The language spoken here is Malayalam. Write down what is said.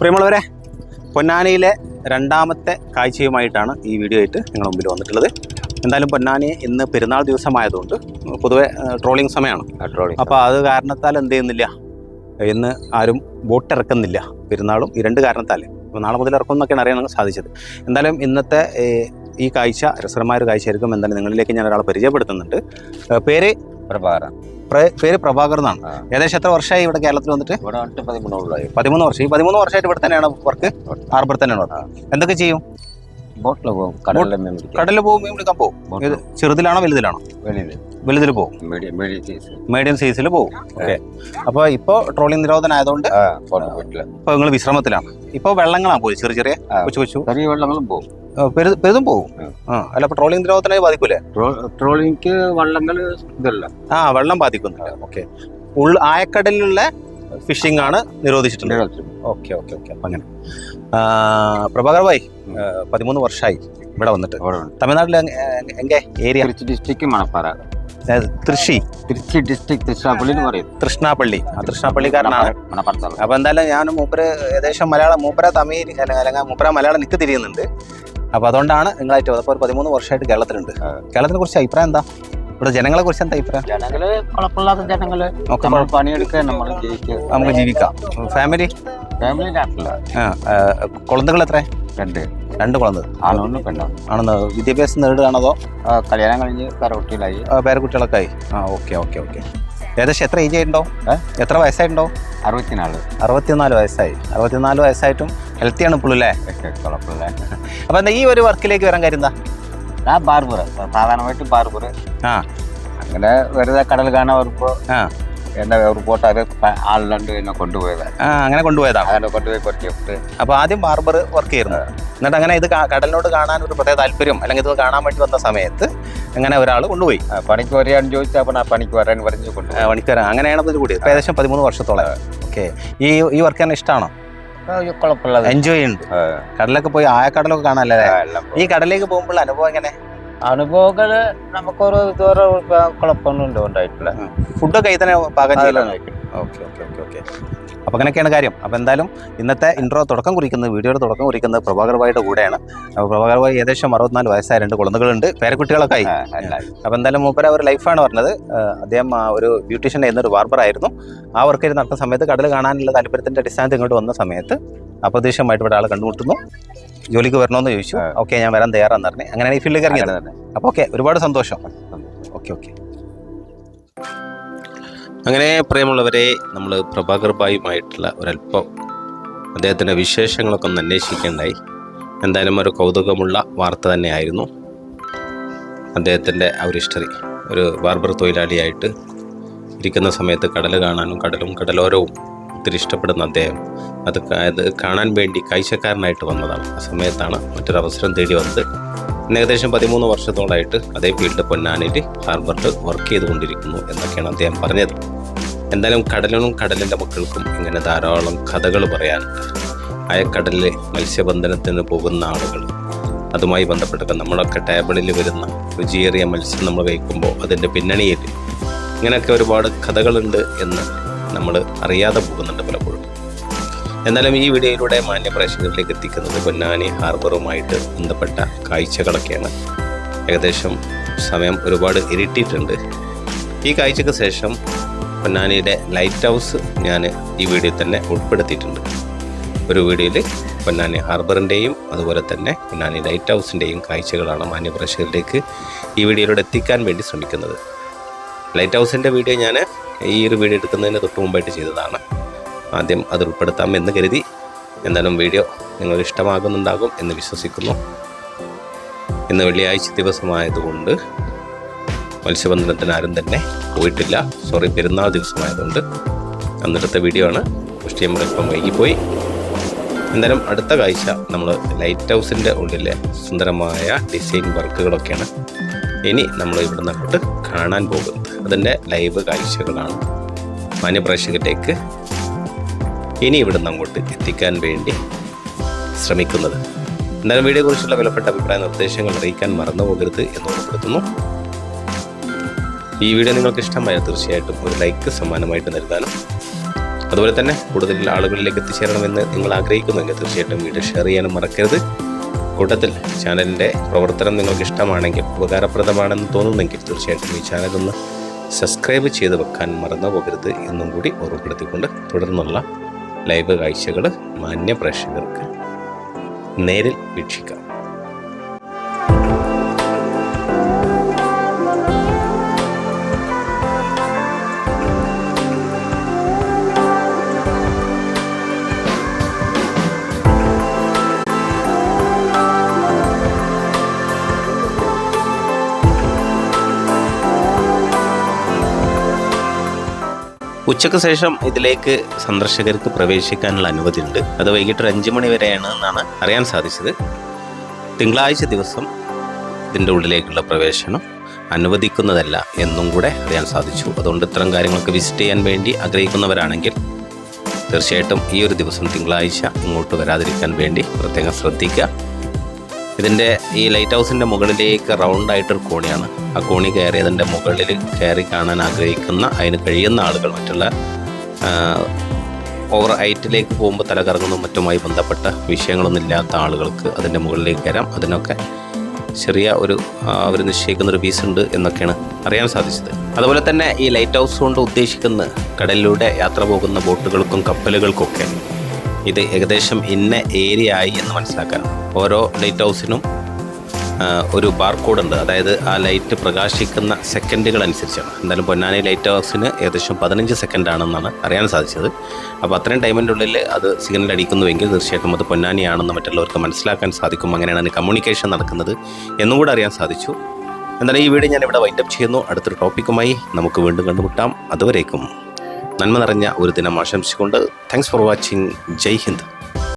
പ്രിയമുള്ളവരെ പൊന്നാനിയിലെ രണ്ടാമത്തെ കാഴ്ചയുമായിട്ടാണ് ഈ വീഡിയോ ആയിട്ട് നിങ്ങൾ മുമ്പിൽ വന്നിട്ടുള്ളത്. എന്തായാലും പൊന്നാനി ഇന്ന് പെരുന്നാൾ ദിവസമായതുകൊണ്ട് പൊതുവെ ട്രോളിംഗ് സമയമാണ്. ട്രോളിംഗ് അപ്പോൾ അത് കാരണത്താൽ എന്ത് ചെയ്യുന്നില്ല? ഇന്ന് ആരും ബോട്ട് ഇറക്കുന്നില്ല പെരുന്നാളും ഈ രണ്ട് കാരണത്താൽ. അപ്പോൾ നാളെ മുതൽ ഇറക്കും എന്നൊക്കെയാണ് അറിയാൻ സാധിച്ചത്. എന്തായാലും ഇന്നത്തെ ഈ കാഴ്ച രസകരമായൊരു കാഴ്ചയായിരിക്കും. എന്തായാലും നിങ്ങളിലേക്ക് ഞാൻ ഒരാളെ പരിചയപ്പെടുത്തുന്നുണ്ട്. പേര് പ്രഭാകരൻ. പ്ര- പേര് പ്രഭാകർ എന്നാണ്. ഏകദേശം എത്ര വർഷമായി ഇവിടെ കേരളത്തിൽ വന്നിട്ട്? ഇവിടെ വന്നിട്ട് പതിമൂന്നോളായി പതിമൂന്ന് വർഷം. ഈ പതിമൂന്ന് വർഷമായിട്ട് ഇവിടെ തന്നെയാണ് വർക്ക് ആർബർ തന്നെയാണ് എന്തൊക്കെ ചെയ്യും? ബോട്ടിൽ പോകും. കടലിൽ മീൻ കടലിൽ പോകും മീൻ പിടിക്കാൻ പോകും. ഇത് ചെറുതിലാണോ വലുതിലാണോ? വെളിയിൽ വലുതിൽ പോകും. മീഡിയം മീഡിയം സൈസ് മീഡിയം സൈസിൽ പോകും. ഓക്കെ. അപ്പോൾ ഇപ്പോൾ ട്രോളിംഗ് നിരോധനം ആയതുകൊണ്ട് ഇപ്പൊ ഇപ്പോൾ നിങ്ങൾ വിശ്രമത്തിലാണ്. ഇപ്പോൾ വെള്ളങ്ങളാണ് പോയി ചെറിയ ചെറിയ. കൊച്ചു കൊച്ചു. ചെറിയ വെള്ളങ്ങളും പോകും പെരുതും പോകും അല്ല അപ്പൊ ട്രോളിംഗ് നിരോധനം ബാധിക്കൂലേ? ട്രോളിംഗ് വള്ളങ്ങൾ ഇതല്ല. ആ വെള്ളം ബാധിക്കുന്നില്ല. ഓക്കെ. ഉൾ ആയക്കടലിലുള്ള ഫിഷിംഗ് ആണ് നിരോധിച്ചിട്ടുള്ളത്. Okay okay okay. അപ്പം അങ്ങനെ. പ്രഭാകർ ഭായ് പതിമൂന്ന് വർഷമായി ഇവിടെ വന്നിട്ട്. തമിഴ്നാട്ടിൽ എங்கே area? Trichy district Manapparai. Trichy. Trichy district Tiruchirappalli എന്ന് പറയും. തൃഷ്ണാപ്പള്ളി ആ തൃഷ്ണാപ്പള്ളിക്കാരനാണ് മണപ്പാറ താലൂക്ക്. അപ്പൊ എന്തായാലും ഞാൻ മൂപ്പര് ഏകദേശം മലയാളം മൂപ്പര തമിഴ് അല്ല- അല്ലെങ്കിൽ മൂപ്പര മലയാളം നിൽക്ക് തിരിയുന്നുണ്ട്. അപ്പോൾ അതുകൊണ്ടാണ് നിങ്ങളായിട്ട് അപ്പോൾ ഒരു പതിമൂന്ന് വർഷമായിട്ട് കേരളത്തിലുണ്ട്. കേരളത്തിനെ കുറിച്ച് അഭിപ്രായം എന്താ? ഇവിടെ ജനങ്ങളെ കുറിച്ച് എന്താ അഭിപ്രായം? ജനങ്ങൾ കുഴപ്പമില്ലാത്ത ജനങ്ങൾ. ഒക്കെ നമ്മൾ പണിയെടുക്കുക നമ്മൾ ജയിക്കുക. നമുക്ക് ജീവിക്കാം. ഫാമിലി? നാട്ടില. കുളന്തുകൾ എത്ര രണ്ട്. രണ്ട് കുളന്ത്. ആണൊന്നും പെണ്ണാണ് ആണെന്ന് വിദ്യാഭ്യാസം നേടുകയാണതോ കല്യാണം കഴിഞ്ഞ് പേരക്കുട്ടികളായി പേരക്കുട്ടികളൊക്കെ ആയി. ആ ഓക്കെ ഓക്കെ ഓക്കെ. ഏകദേശം എത്ര ഏജ് ആയിട്ടുണ്ടോ? എത്ര വയസ്സായിട്ടുണ്ടോ? അറുപത്തിനാല്. അറുപത്തിനാല് വയസ്സായി. അറുപത്തിനാല് വയസ്സായിട്ടും ഹെൽത്തിയാണ് ഇപ്പോഴും അല്ലേ കുഴപ്പമില്ല. അപ്പൊ എന്താ ഈ ഒരു വർക്കിലേക്ക് വരാൻ കാര്യം എന്താ? ഞാൻ ബാർബർ സാധാരണമായിട്ട് ബാർബർ ആ. അങ്ങനെ വെറുതെ കടൽ കാണാൻ വരുമ്പോ ആ. എന്നെ ഒരു ആളിലുണ്ട് എന്നെ കൊണ്ടുപോയതാണ് ആ അങ്ങനെ കൊണ്ടുപോയതാണ് അങ്ങനെ കൊണ്ടുപോയി കുറച്ച് അപ്പൊ ആദ്യം ബാർബർ വർക്ക് ചെയ്യുന്നത് എന്നിട്ട് അങ്ങനെ ഇത് കടലിനോട് കാണാൻ ഒരു പ്രത്യേക താല്പര്യം അല്ലെങ്കിൽ ഇത് കാണാൻ വേണ്ടി വന്ന സമയത്ത് അങ്ങനെ ഒരാൾ കൊണ്ടുപോയി. പണിക്ക് വരികയാണെന്ന് ചോദിച്ചാൽ അപ്പൊ ആ പണിക്ക് വരാൻ പറഞ്ഞു കൊണ്ടുപോയി. പണിക്ക് വരാൻ. അങ്ങനെയാണ് ഇത് കൂടി. ഏകദേശം പതിമൂന്ന് വർഷത്തോളം. ഓക്കെ ഈ ഈ വർക്ക് തന്നെ ഇഷ്ടമാണോ കുഴപ്പമില്ലാതെ. എൻജോയ് ചെയ്യുന്നുണ്ട്. ആ, കടലൊക്കെ പോയി ആയക്കടലൊക്കെ കാണാനല്ലേ ആ, ഈ കടലിലേക്ക് പോകുമ്പോൾ അനുഭവം എങ്ങനെ? അനുഭവങ്ങൾ നമുക്കൊരു ഇതുവരെ കുഴപ്പമൊന്നും ഉണ്ടായിട്ടില്ല. ഫുഡൊക്കെ ഇതിനെ പാകം ചെയ്യലാണ്? Okay okay okay okay. അപ്പോൾ അങ്ങനെയൊക്കെയാണ് കാര്യം. അപ്പോൾ എന്തായാലും ഇന്നത്തെ ഇൻട്രോ തുടക്കം കുറിക്കുന്നത് വീഡിയോയുടെ തുടക്കം കുറിക്കുന്നത് പ്രഭാകർ ഭായിയുടെ കൂടെയാണ്. അപ്പോൾ പ്രഭാകർ ഭായി ഏകദേശം അറുപത്തിനാല് വയസ്സായ രണ്ട് കുളന്നുകളുണ്ട് പേരക്കുട്ടികളൊക്കെ ആയി. അപ്പോൾ എന്തായാലും മൂപ്പര ഒരു ലൈഫാണ് പറഞ്ഞത്. അദ്ദേഹം ആ ഒരു ബ്യൂട്ടീഷ്യൻ എന്നൊരു ആയിരുന്നു. ആ വർക്ക് നടത്തുന്ന സമയത്ത് കടൽ കാണാനുള്ള താല്പര്യത്തിന്റെ അടിസ്ഥാനത്തിൽ ഇങ്ങോട്ട് വന്ന സമയത്ത് അപ്രതീക്ഷിതമായിട്ട് ഇവിടെ ആൾ കണ്ടുമുട്ടുന്നു. ജോലിക്ക് വരണമെന്ന് ചോദിച്ചു. ഓക്കെ ഞാൻ വരാൻ തയ്യാറാന്ന് പറഞ്ഞു. അങ്ങനെയാണ് ഈ ഫീൽഡിൽ ഇറങ്ങിയത്. തന്നെ. അപ്പോൾ ഓക്കെ ഒരുപാട് സന്തോഷം. Okay okay. അങ്ങനെ പ്രിയമുള്ളവരെ നമ്മൾ പ്രഭാകർ ബായുമായിട്ടുള്ള ഒരല്പം അദ്ദേഹത്തിന്റെ വിശേഷങ്ങളൊക്കെ ഒന്ന് അന്വേഷിക്കേണ്ടായി. എന്തായാലും ഒരു കൗതുകമുള്ള വാർത്ത തന്നെയായിരുന്നു. അദ്ദേഹത്തിന്റെ ആ ഒരു ഹിസ്റ്ററി ഒരു ബാർബർ തൊഴിലാളിയായിട്ട് ഇരിക്കുന്ന സമയത്ത് കടൽ കാണാനും കടലും കടലോരവും ഒത്തിരി ഇഷ്ടപ്പെടുന്ന അദ്ദേഹം. അത് അത് കാണാൻ വേണ്ടി കാഴ്ചക്കാരനായിട്ട് വന്നതാണ്. ആ സമയത്താണ് മറ്റൊരവസരം തേടി വന്നത്. ഏകദേശം പതിമൂന്ന് വർഷത്തോളായിട്ട് അതേ ഫീൽഡ് പൊന്നാനിൽ ഹാർബർട്ട് വർക്ക് ചെയ്തുകൊണ്ടിരിക്കുന്നു എന്നൊക്കെയാണ് അദ്ദേഹം പറഞ്ഞത്. എന്തായാലും കടലിനും കടലിന്റെ മക്കൾക്കും ഇങ്ങനെ ധാരാളം കഥകൾ പറയാനുണ്ട് അയക്കടലിലെ മത്സ്യബന്ധനത്തിന് പോകുന്ന ആളുകൾ അതുമായി ബന്ധപ്പെട്ടൊക്കെ നമ്മളൊക്കെ ടേബിളിൽ വരുന്ന രുചിയേറിയ മത്സ്യം നമ്മൾ കഴിക്കുമ്പോൾ അതിന്റെ പിന്നണിയിൽ ഇങ്ങനെയൊക്കെ ഒരുപാട് കഥകളുണ്ട് എന്ന് നമ്മൾ അറിയാതെ പോകുന്നുണ്ട് പലപ്പോഴും. എന്നാലും ഈ വീഡിയോയിലൂടെ മാന്യ പ്രേക്ഷകരിലേക്ക് എത്തിക്കുന്നത് പൊന്നാനി ഹാർബറുമായിട്ട് ബന്ധപ്പെട്ട കാഴ്ചകളൊക്കെയാണ്. ഏകദേശം സമയം ഒരുപാട് ഇരുട്ടിയിട്ടുണ്ട്. ഈ കാഴ്ചയ്ക്ക് ശേഷം പൊന്നാനിയുടെ ലൈറ്റ് ഹൗസ് ഞാൻ ഈ വീഡിയോയിൽ തന്നെ ഉൾപ്പെടുത്തിയിട്ടുണ്ട്. ഒരു വീഡിയോയിൽ പൊന്നാനി ഹാർബറിന്റെയും അതുപോലെ തന്നെ പൊന്നാനി ലൈറ്റ് ഹൗസിന്റെയും കാഴ്ചകളാണ് മാന്യപ്രേക്ഷകരിലേക്ക് ഈ വീഡിയോയിലൂടെ എത്തിക്കാൻ വേണ്ടി ശ്രമിക്കുന്നത്. ലൈറ്റ് ഹൗസിന്റെ വീഡിയോ ഞാൻ ഈ ഒരു വീഡിയോ എടുക്കുന്നതിന് തൊട്ട് മുമ്പായിട്ട് ചെയ്തതാണ്. ആദ്യം അത് ഉൾപ്പെടുത്താം എന്ന് കരുതി. എന്തായാലും വീഡിയോ നിങ്ങൾ ഇഷ്ടമാകുന്നുണ്ടാകും എന്ന് വിശ്വസിക്കുന്നു. ഇന്ന് വെള്ളിയാഴ്ച ദിവസമായതുകൊണ്ട് മത്സ്യബന്ധനത്തിന് ആരും തന്നെ പോയിട്ടില്ല. സോറി പെരുന്നാൾ ദിവസമായതുകൊണ്ട്. അന്നിടത്തെ വീഡിയോ ആണ്. പുഷ്ടിയം അല്പം വൈകിപ്പോയി. എന്തായാലും അടുത്ത കാഴ്ച നമ്മൾ ലൈറ്റ് ഹൗസിന്റെ ഉള്ളിലെ സുന്ദരമായ ഡിസൈൻ വർക്കുകളൊക്കെയാണ് ഇനി നമ്മൾ ഇവിടെ നിന്നിട്ട് കാണാൻ പോകുന്നത്. അതിന്റെ ലൈവ് കാഴ്ചകളാണ്. മാന്യപ്രേക്ഷകരിലേക്ക് ഇനി ഇവിടുന്ന് അങ്ങോട്ട് എത്തിക്കാൻ വേണ്ടി ശ്രമിക്കുന്നത്. എന്തായാലും വീഡിയോ കുറിച്ചുള്ള വിലപ്പെട്ട അഭിപ്രായ നിർദ്ദേശങ്ങൾ അറിയിക്കാൻ മറന്നു പോകരുത് എന്ന് ഓർമ്മപ്പെടുത്തുന്നു. ഈ വീഡിയോ നിങ്ങൾക്ക് ഇഷ്ടമായാൽ തീർച്ചയായിട്ടും ഒരു ലൈക്ക് സമ്മാനമായിട്ട് നൽകാനും അതുപോലെ തന്നെ കൂടുതൽ ആളുകളിലേക്ക് എത്തിച്ചേരണമെന്ന് നിങ്ങൾ ആഗ്രഹിക്കുന്നുവെങ്കിൽ തീർച്ചയായിട്ടും വീഡിയോ ഷെയർ ചെയ്യാനും മറക്കരുത്. കൂട്ടത്തിൽ ചാനലിന്റെ പ്രവർത്തനം നിങ്ങൾക്ക് ഇഷ്ടമാണെങ്കിൽ ഉപകാരപ്രദമാണെന്ന് തോന്നുന്നെങ്കിൽ തീർച്ചയായിട്ടും ഈ ചാനലൊന്ന് സബ്സ്ക്രൈബ് ചെയ്ത് വെക്കാൻ മറന്നു പോകരുത് എന്നും കൂടി ഓർമ്മപ്പെടുത്തിക്കൊണ്ട് തുടർന്നുള്ള ലൈവ് കാഴ്ചകൾ മാന്യ പ്രേക്ഷകർക്ക് നേരിൽ വീക്ഷിക്കാം. ഉച്ചയ്ക്ക് ശേഷം ഇതിലേക്ക് സന്ദർശകർക്ക് പ്രവേശിക്കാനുള്ള അനുമതി ഉണ്ട് അത് വൈകിട്ട് ഒരു അഞ്ച് മണി വരെയാണ് എന്നാണ് അറിയാൻ സാധിച്ചത്. തിങ്കളാഴ്ച ദിവസം ഇതിന്റെ ഉള്ളിലേക്കുള്ള പ്രവേശനം അനുവദിക്കുന്നതല്ല എന്നും കൂടെ അറിയാൻ സാധിച്ചു. അതുകൊണ്ട് ഇത്തരം കാര്യങ്ങളൊക്കെ വിസിറ്റ് ചെയ്യാൻ വേണ്ടി ആഗ്രഹിക്കുന്നവരാണെങ്കിൽ തീർച്ചയായിട്ടും ഈ ഒരു ദിവസം തിങ്കളാഴ്ച ഇങ്ങോട്ട് വരാതിരിക്കാൻ വേണ്ടി പ്രത്യേകം ശ്രദ്ധിക്കുക. ഇതിന്റെ ഈ ലൈറ്റ് ഹൗസിന്റെ മുകളിലേക്ക് റൗണ്ട് ആയിട്ടൊരു കോണിയാണ്. ആ കോണി കയറി അതിന്റെ മുകളിൽ കയറി കാണാൻ ആഗ്രഹിക്കുന്ന അതിന് കഴിയുന്ന ആളുകൾ മറ്റുള്ള ഓവർ ഹൈറ്റിലേക്ക് പോകുമ്പോൾ തലകറങ്ങുന്ന മറ്റുമായി ബന്ധപ്പെട്ട വിഷയങ്ങളൊന്നും ഇല്ലാത്ത ആളുകൾക്ക് അതിന്റെ മുകളിലേക്ക് കയറാം. അതിനൊക്കെ ചെറിയ ഒരു അവർ നിശ്ചയിക്കുന്ന ഒരു ഫീസ് ഉണ്ട് എന്നൊക്കെയാണ് അറിയാൻ സാധിച്ചത്. അതുപോലെ തന്നെ ഈ ലൈറ്റ് ഹൗസ് കൊണ്ട് ഉദ്ദേശിക്കുന്ന കടലിലൂടെ യാത്ര പോകുന്ന ബോട്ടുകൾക്കും കപ്പലുകൾക്കൊക്കെ ഇത് ഏകദേശം ഇന്ന ഏരിയ ആയി എന്ന് മനസ്സിലാക്കാൻ ഓരോ ലൈറ്റ് ഹൗസിനും ഒരു ബാർകോഡ് ഉണ്ട്. അതായത് ആ ലൈറ്റ് പ്രകാശിക്കുന്ന സെക്കൻഡുകൾ അനുസരിച്ചാണ് എന്തായാലും പൊന്നാനി ലൈറ്റ് ഹൗസിന് ഏകദേശം പതിനഞ്ച് സെക്കൻഡ് ആണെന്നാണ് അറിയാൻ സാധിച്ചത്. അപ്പോൾ അത്രയും ടൈമിന്റെ ഉള്ളിൽ അത് സിഗ്നൽ അടിക്കുന്നുവെങ്കിൽ തീർച്ചയായിട്ടും അത് പൊന്നാനിയാണെന്ന് മറ്റുള്ളവർക്ക് മനസ്സിലാക്കാൻ സാധിക്കും. അങ്ങനെയാണ് അതിന് കമ്മ്യൂണിക്കേഷൻ നടക്കുന്നത് എന്നും കൂടെ അറിയാൻ സാധിച്ചു. എന്തായാലും ഈ വീഡിയോ ഞാൻ ഇവിടെ വൈൻഡപ്പ് ചെയ്യുന്നു. അടുത്തൊരു ടോപ്പിക്കുമായി നമുക്ക് വീണ്ടും കണ്ടുമുട്ടാം. അതുവരേക്കും. നന്മ നിറഞ്ഞ ഒരു ദിനം ആശംസിച്ചുകൊണ്ട് thanks for watching Jai Hind.